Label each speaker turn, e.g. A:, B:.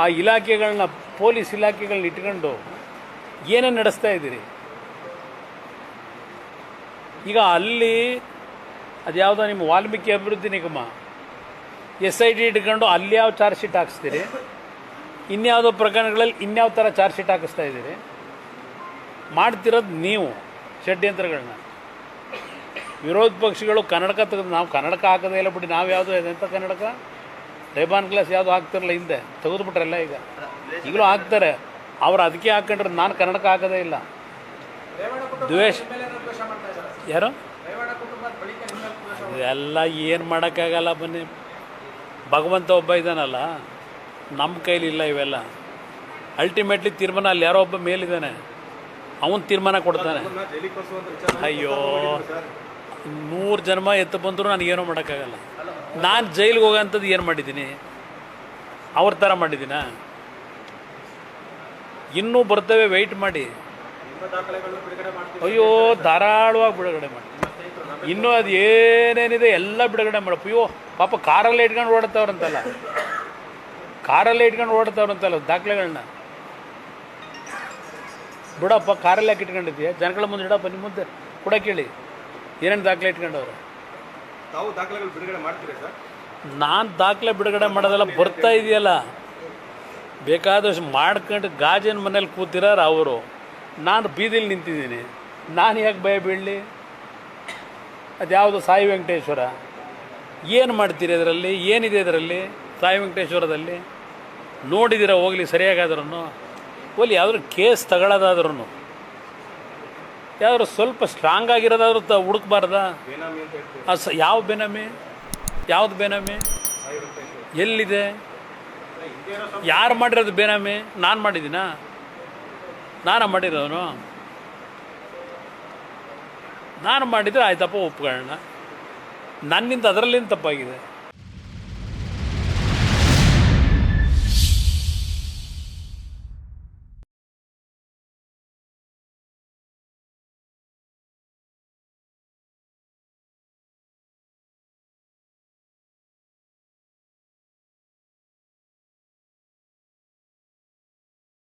A: ಆ ಇಲಾಖೆಗಳನ್ನ, ಪೊಲೀಸ್ ಇಲಾಖೆಗಳನ್ನ ಇಟ್ಕೊಂಡು ಏನೇ ನಡೆಸ್ತಾ ಇದ್ದೀರಿ? ಈಗ ಅಲ್ಲಿ ಅದ್ಯಾವುದೋ ನಿಮ್ಮ ವಾಲ್ಮೀಕಿ ಅಭಿವೃದ್ಧಿ ನಿಗಮ, ಎಸ್ ಐ ಟಿ ಇಟ್ಕೊಂಡು ಅಲ್ಲಿ ಯಾವ ಚಾರ್ಜ್ ಶೀಟ್ ಹಾಕಿಸ್ತೀರಿ? ಇನ್ಯಾವುದೋ ಪ್ರಕರಣಗಳಲ್ಲಿ ಇನ್ಯಾವ ಥರ ಚಾರ್ಜ್ ಶೀಟ್ ಹಾಕಿಸ್ತಾ ಇದ್ದೀರಿ? ಮಾಡ್ತಿರೋದು ನೀವು, ಷಡ್ಯಂತ್ರಗಳನ್ನ. ವಿರೋಧ ಪಕ್ಷಗಳು ಕನ್ನಡಕ ತೆಗೆದು, ನಾವು ಕನ್ನಡಕ ಹಾಕೋದೇ ಇಲ್ಲ ಬಿಡಿ ನಾವು ಯಾವುದು ಅಂತ ಕನ್ನಡಕ? ರೇಬಾನ್ ಗ್ಲಾಸ್ ಯಾವುದು ಹಾಕ್ತಿರಲ್ಲ ಹಿಂದೆ? ತೆಗೆದುಬಿಟ್ರಲ್ಲ ಈಗ. ಈಗಲೂ ಹಾಕ್ತಾರೆ. ಅವ್ರು ಅದಕ್ಕೆ ಹಾಕೊಂಡ್ರೆ. ನಾನು ಕನ್ನಡಕ್ಕೆ ಹಾಕೋದೇ ಇಲ್ಲ. ದ್ವೇಷ. ಯಾರು? ಎಲ್ಲ ಏನು ಮಾಡೋಕ್ಕಾಗಲ್ಲ ಬನ್ನಿ. ಭಗವಂತ ಒಬ್ಬ ಇದ್ದಾನಲ್ಲ. ನಮ್ಮ ಕೈಲಿ ಇಲ್ಲ ಇವೆಲ್ಲ. ಅಲ್ಟಿಮೇಟ್ಲಿ ತೀರ್ಮಾನ ಅಲ್ಲಿ ಯಾರೋ ಒಬ್ಬ ಮೇಲಿದ್ದಾನೆ. ಅವನು ತೀರ್ಮಾನ ಕೊಡ್ತಾನೆ. ಅಯ್ಯೋ. ನೂರು ಜನ್ಮ ಎತ್ತು ಬಂದರೂ ನನಗೇನೋ ಮಾಡೋಕ್ಕಾಗಲ್ಲ. ನಾನು ಜೈಲಿಗೆ ಹೋಗೋಂಥದ್ದು ಏನು ಮಾಡಿದ್ದೀನಿ? ಅವ್ರ ಥರ ಮಾಡಿದ್ದೀನ? ಇನ್ನೂ ಬರ್ತವೆ ವೆಯ್ಟ್ ಮಾಡಿ. ಅಯ್ಯೋ, ಧಾರಾಳವಾಗಿ ಬಿಡುಗಡೆ ಮಾಡಿ. ಇನ್ನೂ ಅದು ಏನೇನಿದೆ, ಎಲ್ಲ ಬಿಡುಗಡೆ ಮಾಡಪ್ಪ ಅಯ್ಯೋ, ಪಾಪ ಕಾರಲ್ಲೇ ಇಟ್ಕೊಂಡು ಓಡ್ತಾವ್ರಂತಲ್ಲ ಕಾರಲ್ಲೇ ಇಟ್ಕೊಂಡು ಓಡ್ತಾವ್ರಂತಲ್ಲ ದಾಖಲೆಗಳನ್ನ ಬಿಡಪ್ಪ, ಕಾರಲ್ಲಿ ಹಾಕಿ ಜನಗಳ ಮುಂದೆ ಇಡಪ್ಪ ನಿಮ್ಮ ಮುಂದೆ ಕೂಡ ಕೇಳಿ. ಏನೇನು ದಾಖಲೆ ಇಟ್ಕೊಂಡವ್ರೆ?
B: ತಾವು ದಾಖಲೆಗಳು ಬಿಡುಗಡೆ ಸರ್?
A: ನಾನು ದಾಖಲೆ ಬಿಡುಗಡೆ ಮಾಡೋದೆಲ್ಲ ಬರ್ತಾ ಇದೆಯಲ್ಲ. ಬೇಕಾದಷ್ಟು ಮಾಡ್ಕೊಂಡು ಗಾಜಿನ ಮನೇಲಿ ಕೂತಿರೋರು ಅವರು. ನಾನು ಬೀದಿಲಿ ನಿಂತಿದ್ದೀನಿ. ನಾನು ಯಾಕೆ ಭಯ ಬೀಳಲಿ? ಅದ್ಯಾವುದು ಸಾಯಿ ವೆಂಕಟೇಶ್ವರ? ಏನು ಮಾಡ್ತೀರಿ ಅದರಲ್ಲಿ ಏನಿದೆ ಅದರಲ್ಲಿ ಸಾಯಿ ವೆಂಕಟೇಶ್ವರದಲ್ಲಿ? ನೋಡಿದಿರ ಹೋಗಲಿ ಸರಿಯಾಗಾದ್ರೂ ಹೋಗ್ಲಿ, ಯಾವ್ದಾದ್ರು ಕೇಸ್ ತಗೊಳ್ಳೋದಾದ್ರೂ ಯಾವ್ದಾದ್ರು ಸ್ವಲ್ಪ ಸ್ಟ್ರಾಂಗ್ ಆಗಿರೋದಾದ್ರೂ ತ ಹುಡುಕ್ಬಾರ್ದಾ? ಅಸ ಯಾವ ಬೆನಮಿ? ಯಾವ್ದು ಬೇನಾಮಿ? ಎಲ್ಲಿದೆ? ಯಾರು ಮಾಡಿರೋದು ಬೇನಾಮಿ? ನಾನು ಮಾಡಿದ್ದೀನಾ? ನಾನು ಮಾಡಿರೋನು? ನಾನು ಮಾಡಿದರೆ ಆಯ್ತಪ್ಪ ಒಪ್ಕೊಳ್ಳೋಣ. ನನ್ನಿಂದ ಅದರಲ್ಲಿಂದ ತಪ್ಪಾಗಿದೆ.